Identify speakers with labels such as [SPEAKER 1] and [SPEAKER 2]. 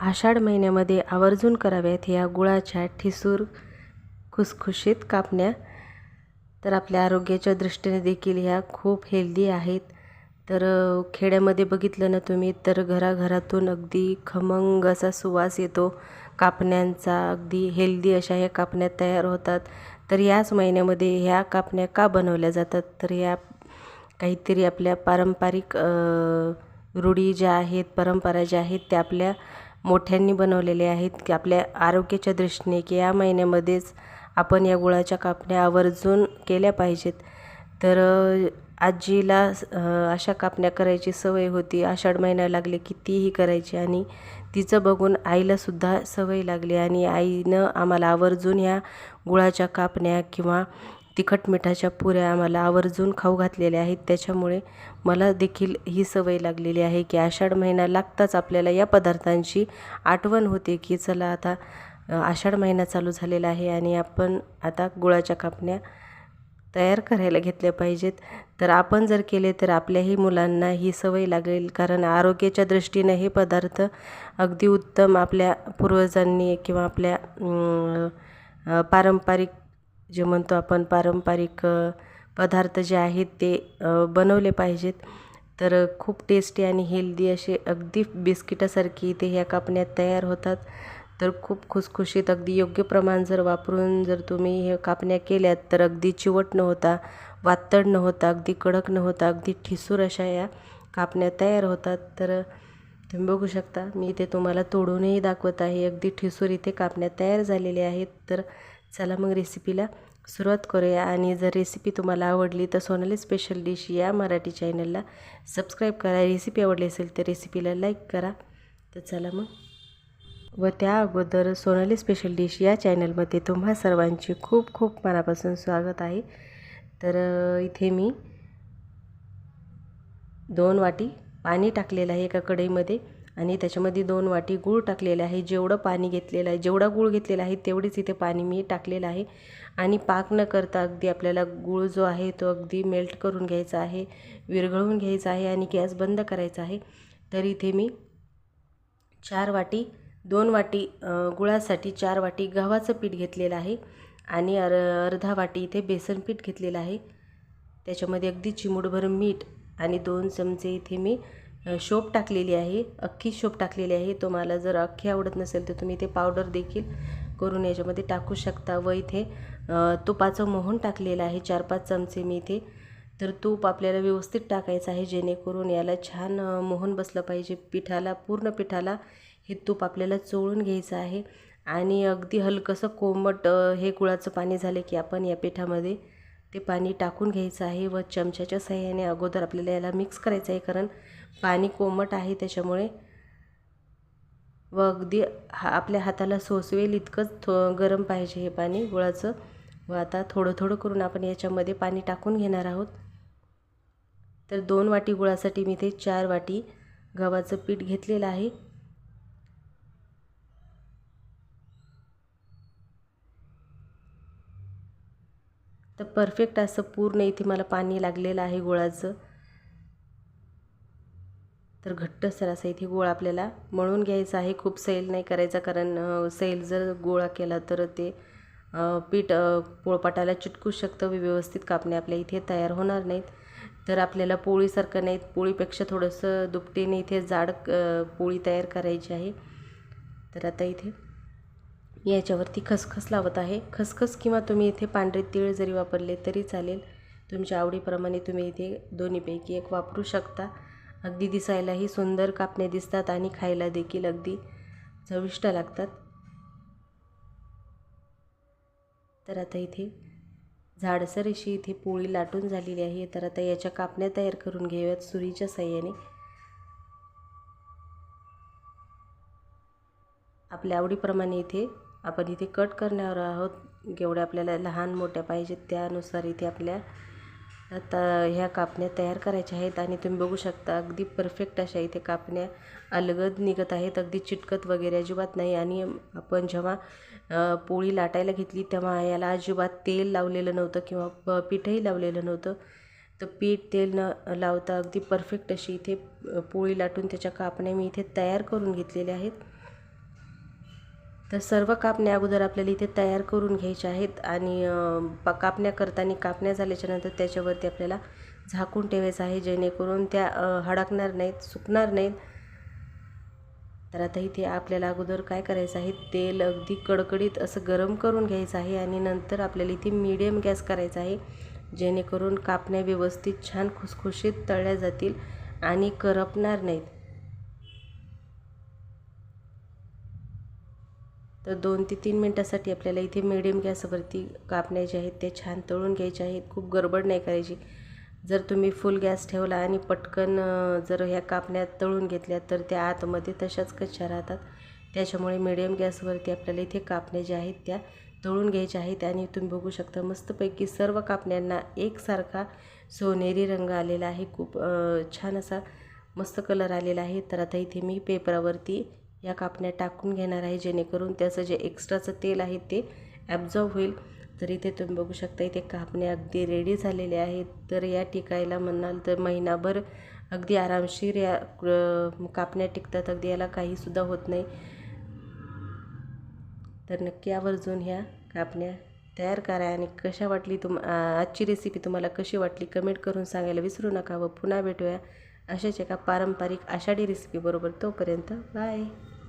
[SPEAKER 1] आषाढ महिन्यामध्ये आवर्जून कराव्यात ह्या गुळाच्या ठिसूर खुसखुशीत कापण्या. तर आपल्या आरोग्याच्या दृष्टीने देखील ह्या खूप हेल्दी आहेत. तर खेड्यामध्ये बघितलं ना तुम्ही तर घराघरातून अगदी खमंग असा सुवास येतो. कापण्यांचा अगदी हेल्दी अशा ह्या कापण्या तयार होतात. तर याच महिन्यामध्ये ह्या कापण्या का बनवल्या जातात? तर या काहीतरी आपल्या पारंपरिक रूढी ज्या आहेत परंपरा ज्या आहेत त्या आपल्या मोठ्यांनी बनवलेले आहेत की आपल्या आरोग्याच्या दृष्टीने की या महिन्यामध्येच आपण या गुळाच्या कापण्या आवर्जून केल्या पाहिजेत. तर आजीला अशा कापण्या करायची सवय होती. आषाढ महिना लागले की तीही करायची आणि तिचं बघून आईलासुद्धा सवय लागली आणि आईनं आम्हाला आवर्जून ह्या गुळाच्या कापण्या किंवा तिखट मिठाच्या पुऱ्या आम्हाला आवर्जून खाऊ घातलेल्या आहेत. त्याच्यामुळे मला देखील ही सवय लागलेली आहे की आषाढ महिना लागताच आपल्याला या पदार्थांची आठवण होते की चला आता आषाढ महिना चालू झालेला आहे आणि आपण आता गुळाच्या कापण्या तयार करायला घेतल्या पाहिजेत. तर आपण जर केले तर आपल्याही मुलांना ही सवय लागेल कारण आरोग्याच्या दृष्टीनं हे पदार्थ अगदी उत्तम आपल्या पूर्वजांनी किंवा आपल्या पारंपरिक जे म्हणतो आपण पारंपरिक पदार्थ जे आहेत ते बनवले पाहिजेत. तर खूप टेस्टी आणि हेल्दी असे अगदी बिस्किटासारखी इथे ह्या कापण्यात तयार होतात. तर खूप खुसखुशीत अगदी योग्य प्रमाण जर वापरून जर तुम्ही हे कापण्या केल्यात तर अगदी चिवट न होता वातड न होता अगदी कडक न होता अगदी ठिसूर अशा या कापण्या तयार होतात. तर तुम्ही बघू शकता मी इथे तुम्हाला तोडूनही दाखवत आहे. अगदी ठिसूर इथे कापण्यात तयार झालेले आहेत. तर चला मग रेसिपीला सुरुवात करूया. आणि जर रेसिपी तुम्हाला आवडली तर सोनाली स्पेशल डिश या मराठी चॅनलला सबस्क्राईब करा. रेसिपी आवडली असेल तर रेसिपीला लाईक करा. तर चला मग. व त्या अगोदर सोनाली स्पेशल डिश या चॅनलमध्ये तुम्हा सर्वांचे खूप खूप मनापासून स्वागत आहे. तर इथे मी दोन वाटी पाणी टाकलेलं आहे एका कढईमध्ये आणि त्याच्यामध्ये दोन वाटी गूळ टाकलेलं आहे. जेवढं पाणी घेतलेलं आहे जेवढा गूळ घेतलेला आहे तेवढीच इथे पाणी मी टाकलेलं आहे. आणि पाक न करता अगदी आपल्याला गूळ जो आहे तो अगदी मेल्ट करून घ्यायचा आहे विरघळून घ्यायचा आहे आणि गॅस बंद करायचा आहे. तर इथे मी चार वाटी दोन वाटी गुळासाठी चार वाटी गव्हाचं पीठ घेतलेलं आहे आणि अर अर्धा वाटी इथे बेसन पीठ घेतलेलं आहे. त्याच्यामध्ये अगदी चिमूटभर मीठ आणि दोन चमचे इथे मी शोप टाकलेली आहे अख्खी शोप टाकलेली आहे. तुम्हाला जर अख्खी आवडत नसेल तर तुम्ही ते पावडर देखील करून याच्यामध्ये टाकू शकता व इथे तुपाचं मोहन टाकलेलं आहे. चार पाच चमचे मी इथे तर तूप आपल्याला व्यवस्थित टाकायचं आहे जेणेकरून याला छान मोहन बसलं पाहिजे. पिठाला पूर्ण पिठाला हे तूप आपल्याला चोळून घ्यायचं आहे. आणि अगदी हलकंसं कोमट हे गुळाचं पाणी झालं की आपण या पिठामध्ये ते पाणी टाकून घ्यायचं आहे व चमच्याच्या सहाय्याने अगोदर आपल्याला याला मिक्स करायचं आहे कारण पाणी कोमट आहे त्याच्यामुळे. व अगदी हा आपल्या हाताला सोसवेल इतकंच थो गरम पाहिजे हे पाणी गुळाचं. व आता थोडं थोडं करून आपण याच्यामध्ये पाणी टाकून घेणार आहोत. तर दोन वाटी गुळासाठी मी ते चार वाटी गव्हाचं पीठ घेतलेलं आहे. तर परफेक्ट असं पूर्ण इथे मला पाणी लागलेलं आहे गुळाचं. तर घट्टसर असा इथे गोळा आपल्याला मळून घ्यायचा आहे. खूप सैल नाही करायचा कारण सैल जर गोळा केला तर ते पीठ पोळपाटाला चिटकू शकतं. व्यवस्थित कापणे आपल्या इथे तयार होणार नाहीत. तर आपल्याला पोळीसारखं नाहीत. पोळीपेक्षा थोडंसं दुपटीने इथे जाड पोळी तयार करायची आहे. तर आता इथे याच्यावरती खसखस लावत आहे. खसखस किंवा तुम्ही इथे पांढरे तीळ जरी वापरले तरी चालेल. तुमच्या आवडीप्रमाणे तुम्ही इथे दोन्हीपैकी एक वापरू शकता. अगदी दिसायलाही सुंदर कापणे दिसतात आणि खायला देखील अगदी चविष्ट लागतात. तर आता इथे झाडसर अशी इथे पोळी लाटून झालेली आहे. तर आता याच्या कापण्या तयार करून घेऊयात सुरीच्या साह्याने. आपल्या आवडीप्रमाणे इथे आपण इथे कट करण्यावर आहोत. जेवढ्या आपल्याला लहान मोठ्या पाहिजेत त्यानुसार इथे आपल्या आता ह्या कापण्या तयार करायच्या आहेत. आणि तुम्ही बघू शकता अगदी परफेक्ट अशा इथे कापण्या अलगद निघत आहेत. अगदी चिटकत वगैरे अजिबात नाही. आणि आपण जेव्हा पोळी लाटायला घेतली तेव्हा याला अजिबात तेल लावलेलं नव्हतं किंवा प- पीठही लावलेलं नव्हतं. तर पीठ तेल न लावता अगदी परफेक्ट अशी इथे पोळी लाटून त्याच्या कापण्या मी इथे तयार करून घेतलेल्या आहेत. तर सर्व कापण्या अगोदर आपल्याला इथे तयार करून घ्यायच्या आहेत आणि प कापण्या करताना कापण्या झाल्याच्यानंतर त्याच्यावरती आपल्याला झाकून ठेवायचं आहे जेणेकरून त्या हडकणार नाहीत सुकणार नाहीत. तर आता इथे आपल्याला अगोदर काय करायचं आहे तेल अगदी कडकडीत असं गरम करून घ्यायचं आहे आणि नंतर आपल्याला इथे मीडियम गॅस करायचा आहे जेणेकरून कापण्या व्यवस्थित छान खुसखुशीत तळल्या जातील आणि करपणार नाहीत. तर दोन ते तीन मिनटासाठी आपल्याला इथे मिडियम गॅसवरती कापण्या जे आहेत ते छान तळून घ्यायचे आहेत खूप गडबड नाही करायची. जर तुम्ही फुल गॅस ठेवला आणि पटकन जर ह्या कापण्या तळून घेतल्या तर त्या आतमध्ये तशाच कच्च्या राहतात. त्याच्यामुळे मिडियम गॅसवरती आपल्याला इथे कापण्या ज्या आहेत त्या तळून घ्यायच्या आहेत आणि तुम्ही बघू शकता मस्तपैकी सर्व कापण्यांना एकसारखा सोनेरी रंग आलेला आहे. खूप छान असा मस्त कलर आलेला आहे. तर आता इथे मी पेपरावरती या कापण्या टाकून घेणार आहे जेणेकरून त्याचं जे एक्स्ट्राचं तेल आहे ते ॲब्झॉर्ब होईल. तर इथे तुम्ही बघू शकता इथे कापण्या अगदी रेडी झालेले आहेत. तर या टिकायला म्हणाल तर महिनाभर अगदी आरामशीर या कापण्या टिकतात. अगदी याला काहीसुद्धा होत नाही. तर नक्की आवर्जून ह्या कापण्या तयार करा आणि कशा वाटली तुम आजची रेसिपी तुम्हाला कशी वाटली कमेंट करून सांगायला विसरू नका व पुन्हा भेटूया. अशाच एका पारंपरिक आषाढी रेसिपीबरोबर तोपर्यंत बाय